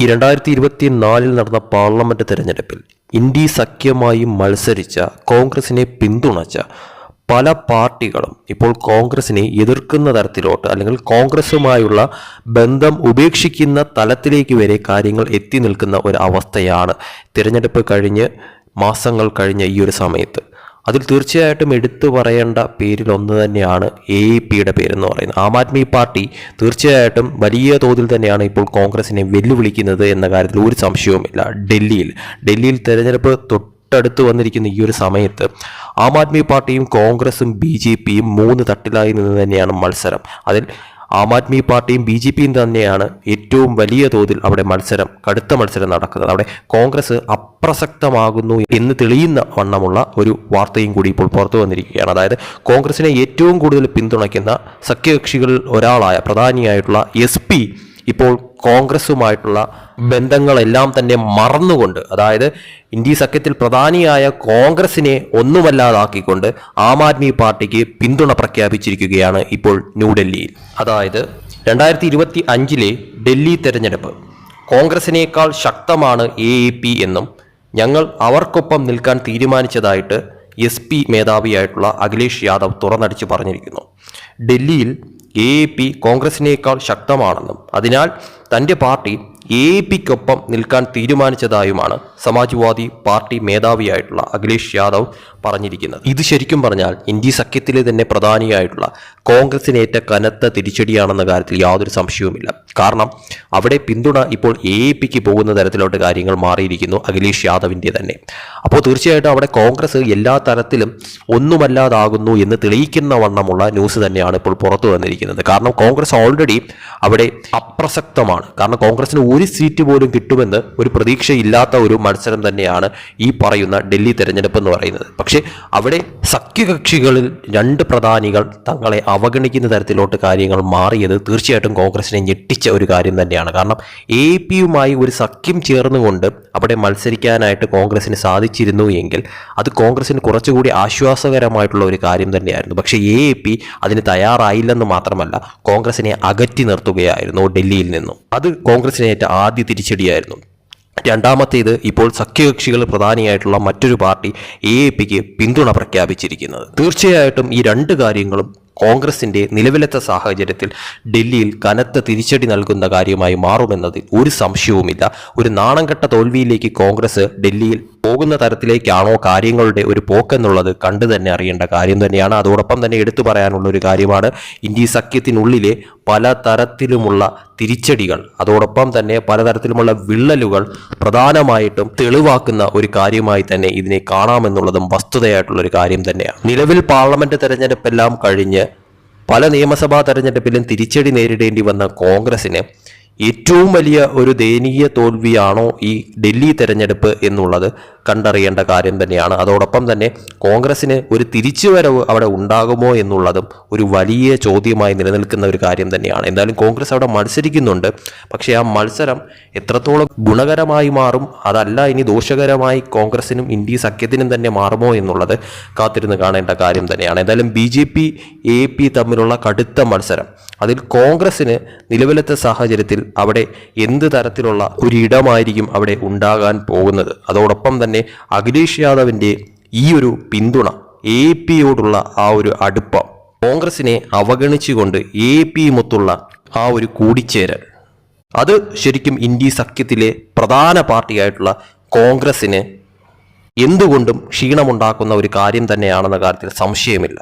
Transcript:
ഈ രണ്ടായിരത്തി ഇരുപത്തിനാലിൽ നടന്ന പാർലമെന്റ് തെരഞ്ഞെടുപ്പിൽ ഇന്ത്യ സഖ്യമായി മത്സരിച്ച കോൺഗ്രസിനെ പിന്തുണച്ച പല പാർട്ടികളും ഇപ്പോൾ കോൺഗ്രസിനെ എതിർക്കുന്ന തരത്തിലോട്ട് അല്ലെങ്കിൽ കോൺഗ്രസുമായുള്ള ബന്ധം ഉപേക്ഷിക്കുന്ന തലത്തിലേക്ക് വരെ കാര്യങ്ങൾ എത്തി നിൽക്കുന്ന ഒരു അവസ്ഥയാണ് തിരഞ്ഞെടുപ്പ് കഴിഞ്ഞ് മാസങ്ങൾ കഴിഞ്ഞ ഈ ഒരു സമയത്ത്. അതിൽ തീർച്ചയായിട്ടും എടുത്തു പറയേണ്ട പേരിൽ ഒന്ന് തന്നെയാണ് എ പിയുടെ പേരെന്ന് പറയുന്നത്. ആം ആദ്മി പാർട്ടി തീർച്ചയായിട്ടും വലിയ തോതിൽ തന്നെയാണ് ഇപ്പോൾ കോൺഗ്രസിനെ വെല്ലുവിളിക്കുന്നത് എന്ന കാര്യത്തിൽ ഒരു സംശയവുമില്ല ഡൽഹിയിൽ ഡൽഹിയിൽ തെരഞ്ഞെടുപ്പ് തൊട്ടടുത്ത് വന്നിരിക്കുന്ന ഈ ഒരു സമയത്ത് ആം ആദ്മി പാർട്ടിയും കോൺഗ്രസും ബി ജെ പിയും മൂന്ന് തട്ടിലായി നിന്ന് തന്നെയാണ് മത്സരം. അതിൽ ആം ആദ്മി പാർട്ടിയും ബി ജെ പിയും തന്നെയാണ് ഏറ്റവും വലിയ തോതിൽ അവിടെ മത്സരം കടുത്ത മത്സരം നടക്കുന്നത്. അവിടെ കോൺഗ്രസ് അപ്രസക്തമാകുന്നു എന്ന് തെളിയുന്ന വണ്ണമുള്ള ഒരു വാർത്തയും കൂടി ഇപ്പോൾ പുറത്തു വന്നിരിക്കുകയാണ്. അതായത് കോൺഗ്രസിനെ ഏറ്റവും കൂടുതൽ പിന്തുണയ്ക്കുന്ന സഖ്യകക്ഷികളിൽ ഒരാളായ പ്രധാനിയായിട്ടുള്ള എസ് ഇപ്പോൾ കോൺഗ്രസുമായിട്ടുള്ള ബന്ധങ്ങളെല്ലാം തന്നെ മറന്നുകൊണ്ട് അതായത് ഇന്ത്യ സഖ്യത്തിൽ പ്രധാനിയായ കോൺഗ്രസിനെ ഒന്നുമല്ലാതാക്കിക്കൊണ്ട് ആം ആദ്മി പാർട്ടിക്ക് പിന്തുണ പ്രഖ്യാപിച്ചിരിക്കുകയാണ് ഇപ്പോൾ ന്യൂഡൽഹിയിൽ. അതായത് രണ്ടായിരത്തി ഇരുപത്തി അഞ്ചിലെ ഡൽഹി തെരഞ്ഞെടുപ്പ്. കോൺഗ്രസിനേക്കാൾ ശക്തമാണ് എ എ പി എന്നും ഞങ്ങൾ അവർക്കൊപ്പം നിൽക്കാൻ തീരുമാനിച്ചതായിട്ട് എസ് പി മേധാവിയായിട്ടുള്ള അഖിലേഷ് യാദവ് തുറന്നടിച്ച് പറഞ്ഞിരിക്കുന്നു. ഡൽഹിയിൽ എ പി കോൺഗ്രസിനേക്കാൾ ശക്തമാണെന്നും അതിനാൽ തന്റെ പാർട്ടി എ പിക്കൊപ്പം നിൽക്കാൻ തീരുമാനിച്ചതായുമാണ് സമാജ്വാദി പാർട്ടി മേധാവിയായിട്ടുള്ള അഖിലേഷ് യാദവ് പറഞ്ഞിരിക്കുന്നത്. ഇത് ശരിക്കും പറഞ്ഞാൽ ഇന്ത്യ സഖ്യത്തിലെ തന്നെ പ്രധാനിയായിട്ടുള്ള കോൺഗ്രസിനേറ്റ കനത്ത തിരിച്ചടിയാണെന്ന കാര്യത്തിൽ യാതൊരു സംശയവുമില്ല. കാരണം അവിടെ പിന്തുണ ഇപ്പോൾ എ പിക്ക് പോകുന്ന തരത്തിലോട്ട് കാര്യങ്ങൾ മാറിയിരിക്കുന്നു അഖിലേഷ് യാദവിന്റെ തന്നെ. അപ്പോൾ തീർച്ചയായിട്ടും അവിടെ കോൺഗ്രസ് എല്ലാ തരത്തിലും ഒന്നുമല്ലാതാകുന്നു എന്ന് തെളിയിക്കുന്ന വണ്ണമുള്ള ന്യൂസ് തന്നെയാണ് ഇപ്പോൾ പുറത്തു വന്നിരിക്കുന്നത്. കാരണം കോൺഗ്രസ് ഓൾറെഡി അവിടെ അപ്രസക്തമാണ്. കാരണം കോൺഗ്രസിന് ഒരു സീറ്റ് പോലും കിട്ടുമെന്ന് ഒരു പ്രതീക്ഷയില്ലാത്ത ഒരു മത്സരം തന്നെയാണ് ഈ പറയുന്ന ഡൽഹി തെരഞ്ഞെടുപ്പ് എന്ന് പറയുന്നത്. പക്ഷേ അവിടെ സഖ്യകക്ഷികളിൽ രണ്ട് പ്രധാനികൾ തങ്ങളെ അവഗണിക്കുന്ന തരത്തിലോട്ട് കാര്യങ്ങൾ മാറിയത് തീർച്ചയായിട്ടും കോൺഗ്രസിനെ ഞെട്ടിച്ച ഒരു കാര്യം തന്നെയാണ്. കാരണം എ പിയുമായി ഒരു സഖ്യം ചേർന്നുകൊണ്ട് അവിടെ മത്സരിക്കാനായിട്ട് കോൺഗ്രസിന് സാധിച്ചിരുന്നു എങ്കിൽ അത് കോൺഗ്രസിന് കുറച്ചുകൂടി ആശ്വാസകരമായിട്ടുള്ള ഒരു കാര്യം തന്നെയായിരുന്നു. പക്ഷേ എ പി അതിന് തയ്യാറായില്ലെന്ന് മാത്രമല്ല കോൺഗ്രസിനെ അകറ്റി നിർത്തുകയായിരുന്നു ഡൽഹിയിൽ നിന്നും. അത് കോൺഗ്രസിനേറ്റ ആദ്യ തിരിച്ചടിയായിരുന്നു. രണ്ടാമത്തേത് ഇപ്പോൾ സഖ്യകക്ഷികൾ പ്രധാനിയായിട്ടുള്ള മറ്റൊരു പാർട്ടി എ പിക്ക് പിന്തുണ പ്രഖ്യാപിച്ചിരിക്കുന്നത്. തീർച്ചയായിട്ടും ഈ രണ്ട് കാര്യങ്ങളും കോൺഗ്രസിന്റെ നിലവിലത്തെ സാഹചര്യത്തിൽ ഡൽഹിയിൽ കനത്ത തിരിച്ചടി നൽകുന്ന കാര്യമായി മാറുമെന്നതിൽ ഒരു സംശയവുമില്ല. ഒരു നാണംകെട്ട തോൽവിയിലേക്ക് കോൺഗ്രസ് ഡൽഹിയിൽ പോകുന്ന തരത്തിലേക്കാണോ കാര്യങ്ങളുടെ ഒരു പോക്കെന്നുള്ളത് കണ്ടു തന്നെ അറിയേണ്ട കാര്യം തന്നെയാണ്. അതോടൊപ്പം തന്നെ എടുത്തു പറയാനുള്ള ഒരു കാര്യമാണ് ഇന്ത്യ സഖ്യത്തിനുള്ളിലെ പല തരത്തിലുമുള്ള തിരിച്ചടികൾ അതോടൊപ്പം തന്നെ പലതരത്തിലുമുള്ള വിള്ളലുകൾ പ്രധാനമായിട്ടും തെളിവാക്കുന്ന ഒരു കാര്യമായി തന്നെ ഇതിനെ കാണാമെന്നുള്ളതും വസ്തുതയായിട്ടുള്ള ഒരു കാര്യം തന്നെയാണ്. നിലവിൽ പാർലമെന്റ് തെരഞ്ഞെടുപ്പെല്ലാം കഴിഞ്ഞ് പല നിയമസഭാ തെരഞ്ഞെടുപ്പിലും തിരിച്ചടി നേരിടേണ്ടി വന്ന കോൺഗ്രസിന് ഏറ്റവും വലിയ ഒരു ദയനീയ തോൽവിയാണോ ഈ ഡൽഹി തെരഞ്ഞെടുപ്പ് എന്നുള്ളത്? കണ്ടറിയേണ്ട കാര്യം തന്നെയാണ്. അതോടൊപ്പം തന്നെ കോൺഗ്രസിന് ഒരു തിരിച്ചുവരവ് അവിടെ ഉണ്ടാകുമോ എന്നുള്ളതും ഒരു വലിയ ചോദ്യമായി നിലനിൽക്കുന്ന ഒരു കാര്യം തന്നെയാണ്. എന്തായാലും കോൺഗ്രസ് അവിടെ മത്സരിക്കുന്നുണ്ട്. പക്ഷേ ആ മത്സരം എത്രത്തോളം ഗുണകരമായി മാറും അതല്ല ഇനി ദോഷകരമായി കോൺഗ്രസിനും ഇന്ത്യ സഖ്യത്തിനും തന്നെ മാറുമോ എന്നുള്ളത് കാത്തിരുന്ന് കാണേണ്ട കാര്യം തന്നെയാണ്. എന്തായാലും B J P A P തമ്മിലുള്ള കടുത്ത മത്സരം. അതിൽ കോൺഗ്രസ്സിന് നിലവിലത്തെ സാഹചര്യത്തിൽ അവിടെ എന്ത് തരത്തിലുള്ള ഒരു ഇടമായിരിക്കും അവിടെ ഉണ്ടാകാൻ പോകുന്നത്? അതോടൊപ്പം തന്നെ അഖിലേഷ് യാദവിന്റെ ഈ ഒരു പിന്തുണ എ പിയോടുള്ള ആ ഒരു അടുപ്പം കോൺഗ്രസിനെ അവഗണിച്ചുകൊണ്ട് എ പിയുമൊത്തുള്ള ആ ഒരു കൂടിച്ചേരൽ. അത് ശരിക്കും ഇന്ത്യ സഖ്യത്തിലെ പ്രധാന പാർട്ടിയായിട്ടുള്ള കോൺഗ്രസിന് എന്തുകൊണ്ടും ക്ഷീണമുണ്ടാക്കുന്ന ഒരു കാര്യം തന്നെയാണെന്ന കാര്യത്തിൽ സംശയമില്ല.